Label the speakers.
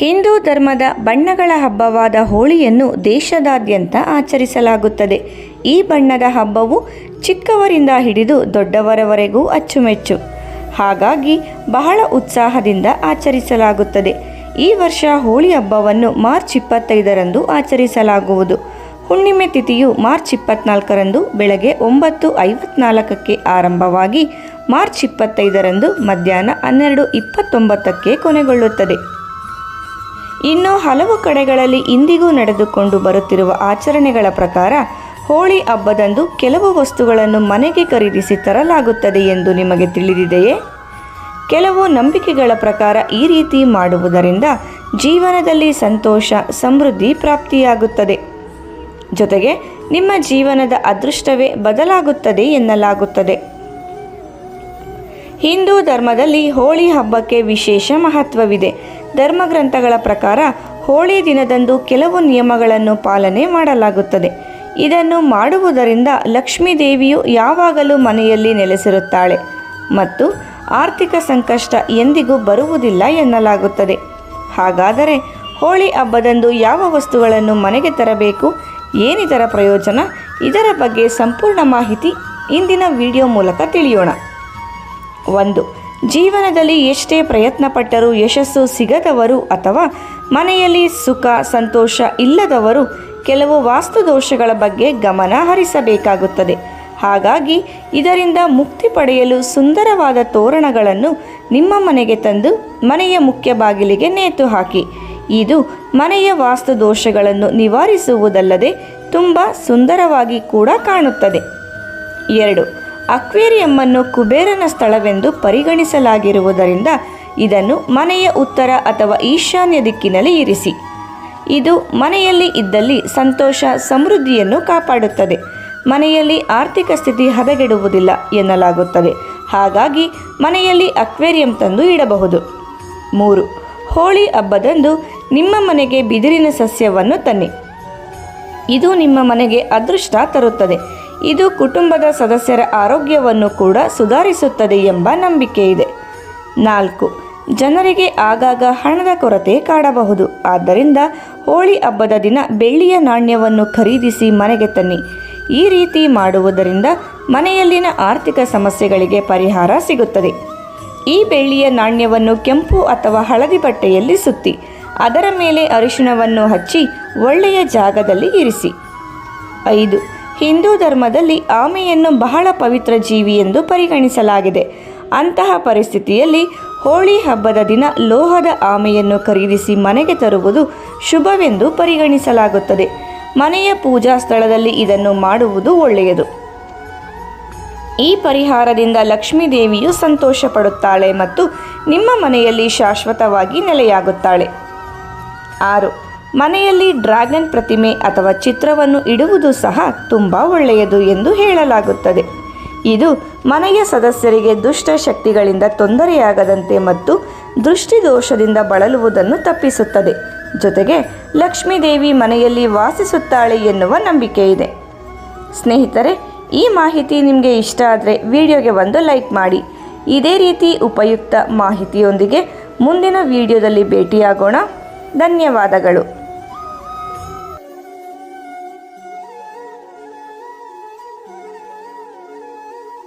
Speaker 1: ಹಿಂದೂ ಧರ್ಮದ ಬಣ್ಣಗಳ ಹಬ್ಬವಾದ ಹೋಳಿಯನ್ನು ದೇಶದಾದ್ಯಂತ ಆಚರಿಸಲಾಗುತ್ತದೆ. ಈ ಬಣ್ಣದ ಹಬ್ಬವು ಚಿಕ್ಕವರಿಂದ ಹಿಡಿದು ದೊಡ್ಡವರವರೆಗೂ ಅಚ್ಚುಮೆಚ್ಚು. ಹಾಗಾಗಿ ಬಹಳ ಉತ್ಸಾಹದಿಂದ ಆಚರಿಸಲಾಗುತ್ತದೆ. ಈ ವರ್ಷ ಹೋಳಿ ಹಬ್ಬವನ್ನು ಮಾರ್ಚ್ ಇಪ್ಪತ್ತೈದರಂದು ಆಚರಿಸಲಾಗುವುದು. ಹುಣ್ಣಿಮೆ ತಿಥಿಯು ಮಾರ್ಚ್ ಇಪ್ಪತ್ನಾಲ್ಕರಂದು ಬೆಳಗ್ಗೆ ಒಂಬತ್ತು ಐವತ್ನಾಲ್ಕಕ್ಕೆ ಆರಂಭವಾಗಿ ಮಾರ್ಚ್ ಇಪ್ಪತ್ತೈದರಂದು ಮಧ್ಯಾಹ್ನ ಹನ್ನೆರಡು ಇಪ್ಪತ್ತೊಂಬತ್ತಕ್ಕೆ ಕೊನೆಗೊಳ್ಳುತ್ತದೆ. ಇನ್ನು ಹಲವು ಕಡೆಗಳಲ್ಲಿ ಇಂದಿಗೂ ನಡೆದುಕೊಂಡು ಬರುತ್ತಿರುವ ಆಚರಣೆಗಳ ಪ್ರಕಾರ ಹೋಳಿ ಹಬ್ಬದಂದು ಕೆಲವು ವಸ್ತುಗಳನ್ನು ಮನೆಗೆ ಖರೀದಿಸಿ ತರಲಾಗುತ್ತದೆ ಎಂದು ನಿಮಗೆ ತಿಳಿದಿದೆಯೇ? ಕೆಲವು ನಂಬಿಕೆಗಳ ಪ್ರಕಾರ ಈ ರೀತಿ ಮಾಡುವುದರಿಂದ ಜೀವನದಲ್ಲಿ ಸಂತೋಷ, ಸಮೃದ್ಧಿ ಪ್ರಾಪ್ತಿಯಾಗುತ್ತದೆ. ಜೊತೆಗೆ ನಿಮ್ಮ ಜೀವನದ ಅದೃಷ್ಟವೇ ಬದಲಾಗುತ್ತದೆ ಎನ್ನಲಾಗುತ್ತದೆ. ಹಿಂದೂ ಧರ್ಮದಲ್ಲಿ ಹೋಳಿ ಹಬ್ಬಕ್ಕೆ ವಿಶೇಷ ಮಹತ್ವವಿದೆ. ಧರ್ಮಗ್ರಂಥಗಳ ಪ್ರಕಾರ ಹೋಳಿ ದಿನದಂದು ಕೆಲವು ನಿಯಮಗಳನ್ನು ಪಾಲನೆ ಮಾಡಲಾಗುತ್ತದೆ. ಇದನ್ನು ಮಾಡುವುದರಿಂದ ಲಕ್ಷ್ಮೀ ದೇವಿಯು ಯಾವಾಗಲೂ ಮನೆಯಲ್ಲಿ ನೆಲೆಸಿರುತ್ತಾಳೆ ಮತ್ತು ಆರ್ಥಿಕ ಸಂಕಷ್ಟ ಎಂದಿಗೂ ಬರುವುದಿಲ್ಲ ಎನ್ನಲಾಗುತ್ತದೆ. ಹಾಗಾದರೆ ಹೋಳಿ ಹಬ್ಬದಂದು ಯಾವ ವಸ್ತುಗಳನ್ನು ಮನೆಗೆ ತರಬೇಕು, ಏನಿದರ ಪ್ರಯೋಜನ, ಇದರ ಬಗ್ಗೆ ಸಂಪೂರ್ಣ ಮಾಹಿತಿ ಇಂದಿನ ವಿಡಿಯೋ ಮೂಲಕ ತಿಳಿಯೋಣ. ಒಂದು ಜೀವನದಲ್ಲಿ ಎಷ್ಟೇ ಪ್ರಯತ್ನ ಪಟ್ಟರೂ ಯಶಸ್ಸು ಸಿಗದವರು ಅಥವಾ ಮನೆಯಲ್ಲಿ ಸುಖ, ಸಂತೋಷ ಇಲ್ಲದವರು ಕೆಲವು ವಾಸ್ತುದೋಷಗಳ ಬಗ್ಗೆ ಗಮನ ಹರಿಸಬೇಕಾಗುತ್ತದೆ. ಹಾಗಾಗಿ ಇದರಿಂದ ಮುಕ್ತಿ ಪಡೆಯಲು ಸುಂದರವಾದ ತೋರಣಗಳನ್ನು ನಿಮ್ಮ ಮನೆಗೆ ತಂದು ಮನೆಯ ಮುಖ್ಯ ಬಾಗಿಲಿಗೆ ನೇತು ಹಾಕಿ. ಇದು ಮನೆಯ ವಾಸ್ತು ದೋಷಗಳನ್ನು ನಿವಾರಿಸುವುದಲ್ಲದೆ ತುಂಬ ಸುಂದರವಾಗಿ ಕೂಡ ಕಾಣುತ್ತದೆ. ಎರಡು ಅಕ್ವೇರಿಯಮ್ಮನ್ನು ಕುಬೇರನ ಸ್ಥಳವೆಂದು ಪರಿಗಣಿಸಲಾಗಿರುವುದರಿಂದ ಇದನ್ನು ಮನೆಯ ಉತ್ತರ ಅಥವಾ ಈಶಾನ್ಯ ದಿಕ್ಕಿನಲ್ಲಿ ಇರಿಸಿ. ಇದು ಮನೆಯಲ್ಲಿ ಇದ್ದಲ್ಲಿ ಸಂತೋಷ, ಸಮೃದ್ಧಿಯನ್ನು ಕಾಪಾಡುತ್ತದೆ. ಮನೆಯಲ್ಲಿ ಆರ್ಥಿಕ ಸ್ಥಿತಿ ಹದಗೆಡುವುದಿಲ್ಲ ಎನ್ನಲಾಗುತ್ತದೆ. ಹಾಗಾಗಿ ಮನೆಯಲ್ಲಿ ಅಕ್ವೇರಿಯಂ ತಂದು ಇಡಬಹುದು. ಮೂರು, ಹೋಳಿ ಹಬ್ಬದಂದು ನಿಮ್ಮ ಮನೆಗೆ ಬಿದಿರಿನ ಸಸ್ಯವನ್ನು ತನ್ನಿ. ಇದು ನಿಮ್ಮ ಮನೆಗೆ ಅದೃಷ್ಟ ತರುತ್ತದೆ. ಇದು ಕುಟುಂಬದ ಸದಸ್ಯರ ಆರೋಗ್ಯವನ್ನು ಕೂಡ ಸುಧಾರಿಸುತ್ತದೆ ಎಂಬ ನಂಬಿಕೆ ಇದೆ. ನಾಲ್ಕು, ಜನರಿಗೆ ಆಗಾಗ ಹಣದ ಕೊರತೆ ಕಾಡಬಹುದು. ಆದ್ದರಿಂದ ಹೋಳಿ ಹಬ್ಬದ ದಿನ ಬೆಳ್ಳಿಯ ನಾಣ್ಯವನ್ನು ಖರೀದಿಸಿ ಮನೆಗೆ ತನ್ನಿ. ಈ ರೀತಿ ಮಾಡುವುದರಿಂದ ಮನೆಯಲ್ಲಿನ ಆರ್ಥಿಕ ಸಮಸ್ಯೆಗಳಿಗೆ ಪರಿಹಾರ ಸಿಗುತ್ತದೆ. ಈ ಬೆಳ್ಳಿಯ ನಾಣ್ಯವನ್ನು ಕೆಂಪು ಅಥವಾ ಹಳದಿ ಬಟ್ಟೆಯಲ್ಲಿ ಸುತ್ತಿ, ಅದರ ಮೇಲೆ ಅರಿಶಿಣವನ್ನು ಹಚ್ಚಿ ಒಳ್ಳೆಯ ಜಾಗದಲ್ಲಿ ಇರಿಸಿ. ಐದು ಹಿಂದೂ ಧರ್ಮದಲ್ಲಿ ಆಮೆಯನ್ನು ಬಹಳ ಪವಿತ್ರ ಜೀವಿ ಎಂದು ಪರಿಗಣಿಸಲಾಗಿದೆ. ಅಂತಹ ಪರಿಸ್ಥಿತಿಯಲ್ಲಿ ಹೋಳಿ ಹಬ್ಬದ ದಿನ ಲೋಹದ ಆಮೆಯನ್ನು ಖರೀದಿಸಿ ಮನೆಗೆ ತರುವುದು ಶುಭವೆಂದು ಪರಿಗಣಿಸಲಾಗುತ್ತದೆ. ಮನೆಯ ಪೂಜಾ ಸ್ಥಳದಲ್ಲಿ ಇದನ್ನು ಮಾಡುವುದು ಒಳ್ಳೆಯದು. ಈ ಪರಿಹಾರದಿಂದ ಲಕ್ಷ್ಮೀ ದೇವಿಯು ಸಂತೋಷ ಪಡುತ್ತಾಳೆ ಮತ್ತು ನಿಮ್ಮ ಮನೆಯಲ್ಲಿ ಶಾಶ್ವತವಾಗಿ ನೆಲೆಯಾಗುತ್ತಾಳೆ. ಆರು. ಮನೆಯಲ್ಲಿ ಡ್ರ್ಯಾಗನ್ ಪ್ರತಿಮೆ ಅಥವಾ ಚಿತ್ರವನ್ನು ಇಡುವುದು ಸಹ ತುಂಬ ಒಳ್ಳೆಯದು ಎಂದು ಹೇಳಲಾಗುತ್ತದೆ. ಇದು ಮನೆಯ ಸದಸ್ಯರಿಗೆ ದುಷ್ಟ ಶಕ್ತಿಗಳಿಂದ ತೊಂದರೆಯಾಗದಂತೆ ಮತ್ತು ದೃಷ್ಟಿದೋಷದಿಂದ ಬಳಲುವುದನ್ನು ತಪ್ಪಿಸುತ್ತದೆ. ಜೊತೆಗೆ ಲಕ್ಷ್ಮೀದೇವಿ ಮನೆಯಲ್ಲಿ ವಾಸಿಸುತ್ತಾಳೆ ಎನ್ನುವ ನಂಬಿಕೆ ಇದೆ. ಸ್ನೇಹಿತರೆ, ಈ ಮಾಹಿತಿ ನಿಮಗೆ ಇಷ್ಟ ಆದರೆ ವಿಡಿಯೋಗೆ ಒಂದು ಲೈಕ್ ಮಾಡಿ. ಇದೇ ರೀತಿ ಉಪಯುಕ್ತ ಮಾಹಿತಿಯೊಂದಿಗೆ ಮುಂದಿನ ವಿಡಿಯೋದಲ್ಲಿ ಭೇಟಿಯಾಗೋಣ. ಧನ್ಯವಾದಗಳು.